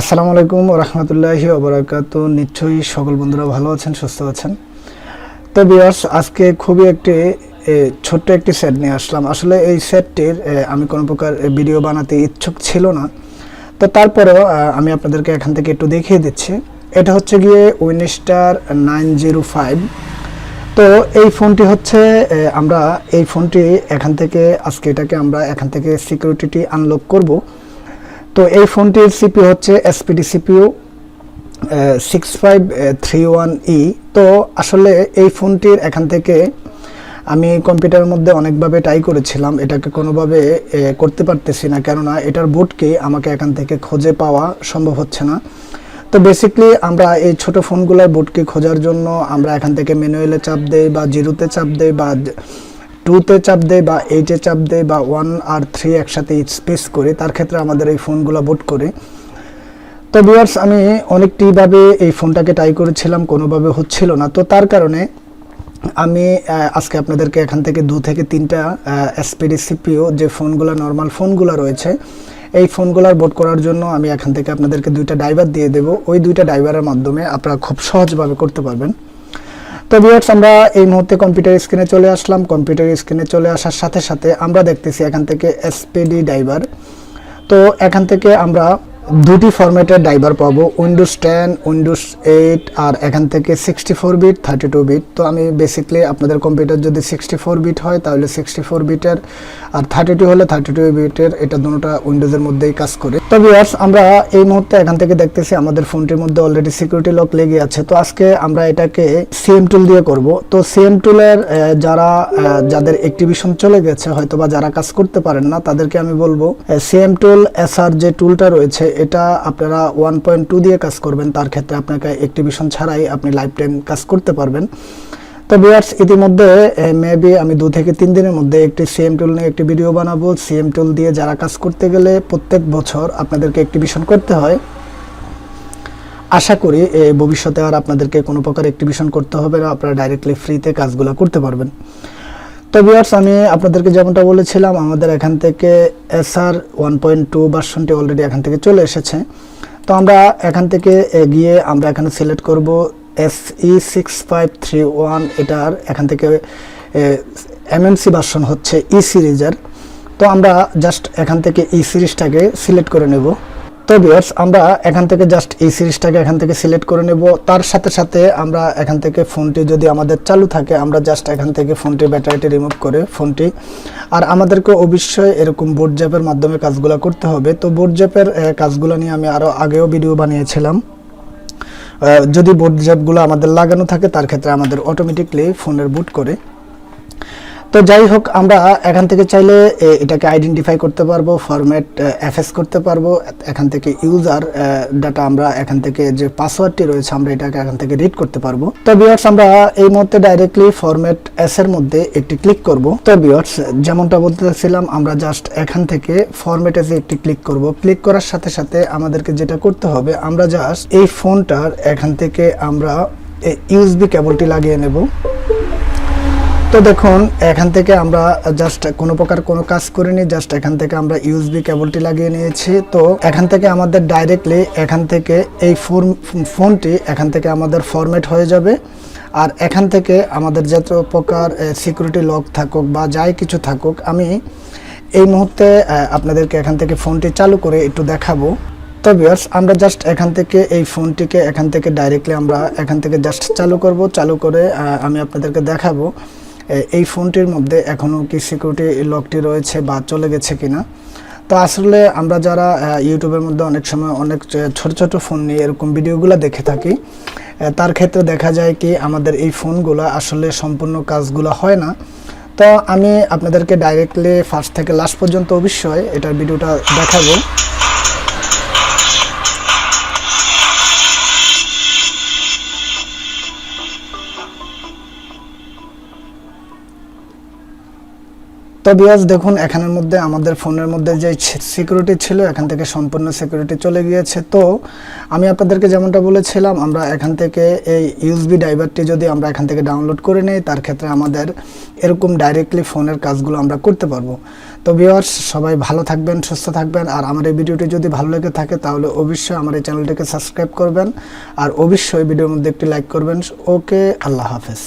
আসসালামু আলাইকুম রহমতুল্লাহি ওবরাকাত নিশ্চয়ই সকল বন্ধুরা ভালো আছেন, সুস্থ আছেন? তো বিয়ার্স আজকে খুবই একটি ছোট্ট একটি সেট নিয়ে আসলাম। আসলে এই সেটটির আমি কোনো প্রকার ভিডিও বানাতে ইচ্ছুক ছিল না। তো তারপরেও আমি আপনাদেরকে এখান থেকে একটু দেখিয়ে দিচ্ছি। এটা হচ্ছে গিয়ে উইনস্টার নাইন জিরো ফাইভ তো এই ফোনটি হচ্ছে আমরা এই ফোনটি এখান থেকে, আজকে এটাকে আমরা এখান থেকে সিকিউরিটি আনলক করব। তো এই ফোনটির সিপিউ হচ্ছে SPD CPU six five three one E তো আসলে এই ফোনটির এখান থেকে আমি কম্পিউটারের মধ্যে অনেকভাবে ট্রাই করেছিলাম, এটাকে কোনোভাবে করতে পারতেছি না। কেননা এটার বুটকে আমাকে এখান থেকে খুঁজে পাওয়া সম্ভব হচ্ছে না। তো বেসিকলি আমরা এই ছোট ফোনগুলোর বুটকে খোঁজার জন্য আমরা এখান থেকে ম্যানুয়ালে চাপ দেই বা জিরোতে চাপ দেই বা টুতে চাপ দেয় বা এইটে চাপ দেয় বা ওয়ান আর থ্রি একসাথে স্পেস করি, তার ক্ষেত্রে আমাদের এই ফোনগুলো বোট করে। তো ভিউয়ার্স আমি অনেকটিভাবে এই ফোনটাকে ট্রাই করেছিলাম, কোনোভাবে হচ্ছিল না। তো তার কারণে আমি আজকে আপনাদেরকে এখান থেকে দু থেকে তিনটা এসপিডি সিপিও যে ফোনগুলো নর্মাল ফোনগুলো রয়েছে, এই ফোনগুলোর বোট করার জন্য আমি এখান থেকে আপনাদেরকে দুইটা ড্রাইভার দিয়ে দেবো। ওই দুইটা ড্রাইভারের মাধ্যমে আপনারা খুব সহজভাবে করতে পারবেন। তো ভিউয়ার্স আমরা এই মুহূর্তে কম্পিউটার স্ক্রিনে চলে আসলাম। কম্পিউটার স্ক্রিনে চলে আসার সাথে সাথে আমরা দেখতেছি এখান থেকে এসপিডি ড্রাইভার তো এখান থেকে আমরা দুটি ফরম্যাটের ড্রাইভার পাবো উইন্ডোজ টেন উইন্ডোজ এইট আর এখান থেকে sixty four bit thirty two bit তো আমি বেসিকলি আপনাদের কম্পিউটার যদি সিক্সটি ফোর বিট হয়, তাহলে সিক্সটি ফোর বিটের আর থার্টি টু হলে থার্টি টু বিটের এটা দুটোটা উইন্ডোজের মধ্যেই কাজ করে। তো ভিউয়ার্স আমরা এই মুহূর্তে এখান থেকে দেখতেছি আমাদের ফোনটির মধ্যে অলরেডি সিকিউরিটি লক লেগে আছে। তো আজকে আমরা এটাকে সিএম টুল দিয়ে করব। তো সিএম টুলের যারা যাদের অ্যাক্টিভিশন চলে গেছে হয়তো বা যারা কাজ করতে পারেন না, তাদেরকে আমি বলব সিএম টুল এসআর যে টুলটা রয়েছে এটা আপনারা ওয়ান পয়েন্ট টু দিয়ে কাজ করবেন, তার ক্ষেত্রে আপনাকে অ্যাক্টিভিশন ছাড়াই আপনি লাইফ টাইম কাজ করতে পারবেন। তো বিয়ার্স ইতিমধ্যে মেবি আমি দু থেকে তিন দিনের মধ্যে একটি সিএম টুল নিয়ে একটি ভিডিও বানাবো। সিএম টুল দিয়ে যারা কাজ করতে গেলে প্রত্যেক বছর আপনাদেরকে অ্যাক্টিভিশন করতে হয়। আশা করি ভবিষ্যতে আর আপনাদেরকে কোনো প্রকার অ্যাক্টিভিশন করতে হবে না, আপনারা ডাইরেক্টলি ফ্রিতে কাজগুলো করতে পারবেন। তো ভিউয়ার্স আমি আপনাদেরকে যেমনটা বলেছিলাম, আমাদের এখান থেকে এসআর ওয়ান পয়েন্ট টু ভার্সনটি অলরেডি এখান থেকে চলে এসেছে। তো আমরা এখান থেকে গিয়ে আমরা এখানে সিলেক্ট করব S E six five three one এটার এখান থেকে এমএমসি ভার্সন হচ্ছে ই সিরিজের তো আমরা জাস্ট এখান থেকে ই সিরিজটাকে সিলেক্ট করে নেব। তো ভিউয়ার্স আমরা এখান থেকে জাস্ট এই সিরিজটাকে এখান থেকে সিলেক্ট করে নেব। তার সাথে সাথে আমরা এখান থেকে ফোনটি যদি আমাদের চালু থাকে, আমরা জাস্ট এখান থেকে ফোনটির ব্যাটারিটি রিমুভ করে ফোনটি, আর আমাদেরকে অবশ্যই এরকম বোর্ড জ্যাপের মাধ্যমে কাজগুলো করতে হবে। তো বোর্ড জ্যাপের কাজগুলো নিয়ে আমি আরও আগেও ভিডিও বানিয়েছিলাম। যদি বোর্ড জ্যাপগুলো আমাদের লাগানো থাকে, তার ক্ষেত্রে আমাদের অটোমেটিকলি ফোনের বুট করে। তো যাই হোক, আমরা এখান থেকে চাইলে এটাকে আইডেন্টিফাই করতে পারব ফরম্যাট এফএস করতে পারব, এখান থেকে ইউজার ডাটা আমরা এখান থেকে যে পাসওয়ার্ডটি রয়েছে, আমরা এটাকে এখান থেকে রিড করতে পারব। তো বিয়ার্স আমরা এই মুহূর্তে ডাইরেক্টলি ফরম্যাট এস এর মধ্যে একটি ক্লিক করব। তো বিয়ার্স যেমনটা বলতেছিলাম, আমরা জাস্ট এখান থেকে ফরম্যাট এসে একটি ক্লিক করব। ক্লিক করার সাথে সাথে আমাদেরকে যেটা করতে হবে, আমরা জাস্ট এই ফোনটার এখান থেকে আমরা ইউএসবি কেবলটি লাগিয়ে নেব। তো দেখুন এখান থেকে আমরা জাস্ট কোনো প্রকার কোনো কাজ করিনি জাস্ট এখান থেকে আমরা ইউএসবি কেবলটি লাগিয়ে নিয়েছি তো এখান থেকে আমাদের ডাইরেক্টলি এখান থেকে এই ফোন ফোনটি এখান থেকে আমাদের ফরম্যাট হয়ে যাবে আর এখান থেকে আমাদের যত প্রকার সিকিউরিটি লক থাকুক বা যাই কিছু থাকুক আমি এই মুহূর্তে আপনাদেরকে এখান থেকে ফোনটি চালু করে একটু দেখাবো তো ভিউয়ার্স আমরা জাস্ট এখান থেকে এই ফোনটিকে এখান থেকে ডাইরেক্টলি আমরা এখান থেকে জাস্ট চালু করব চালু করে আমি আপনাদেরকে দেখাবো এই ফোনটির মধ্যে এখনও কি সিকিউরিটি লকটি রয়েছে বা চলে গেছে কিনা? তো আসলে আমরা যারা ইউটিউবের মধ্যে অনেক সময় অনেক ছোট ছোট ফোন নিয়ে এরকম ভিডিওগুলো দেখে থাকি তার ক্ষেত্রে দেখা যায় কি আমাদের এই ফোনগুলো আসলে সম্পূর্ণ কাজগুলো হয় না। তো আমি আপনাদেরকে ডাইরেক্টলি ফার্স্ট থেকে লাস্ট পর্যন্ত অবশ্যই এটার ভিডিওটা দেখাবো। তো বিয়াস দেখুন, এখানের মধ্যে, আমাদের ফোনের মধ্যে যে সিকিউরিটি ছিল, এখান থেকে সম্পূর্ণ সিকিউরিটি চলে গিয়েছে। তো আমি আপনাদেরকে যেমনটা বলেছিলাম, আমরা এখান থেকে এই ইউএসবি ড্রাইভারটি যদি আমরা এখান থেকে ডাউনলোড করে নেই, তার ক্ষেত্রে আমাদের এরকম ডাইরেক্টলি ফোনের কাজগুলো আমরা করতে পারব। তো ভিউয়ার্স সবাই ভালো থাকবেন, সুস্থ থাকবেন, আর আমার এই ভিডিওটি যদি ভালো লেগে থাকে, তাহলে অবশ্যই আমার এই চ্যানেলটিকে সাবস্ক্রাইব করবেন, আর অবশ্যই ভিডিওর মধ্যে একটি লাইক করবেন। ওকে, আল্লাহ হাফেজ।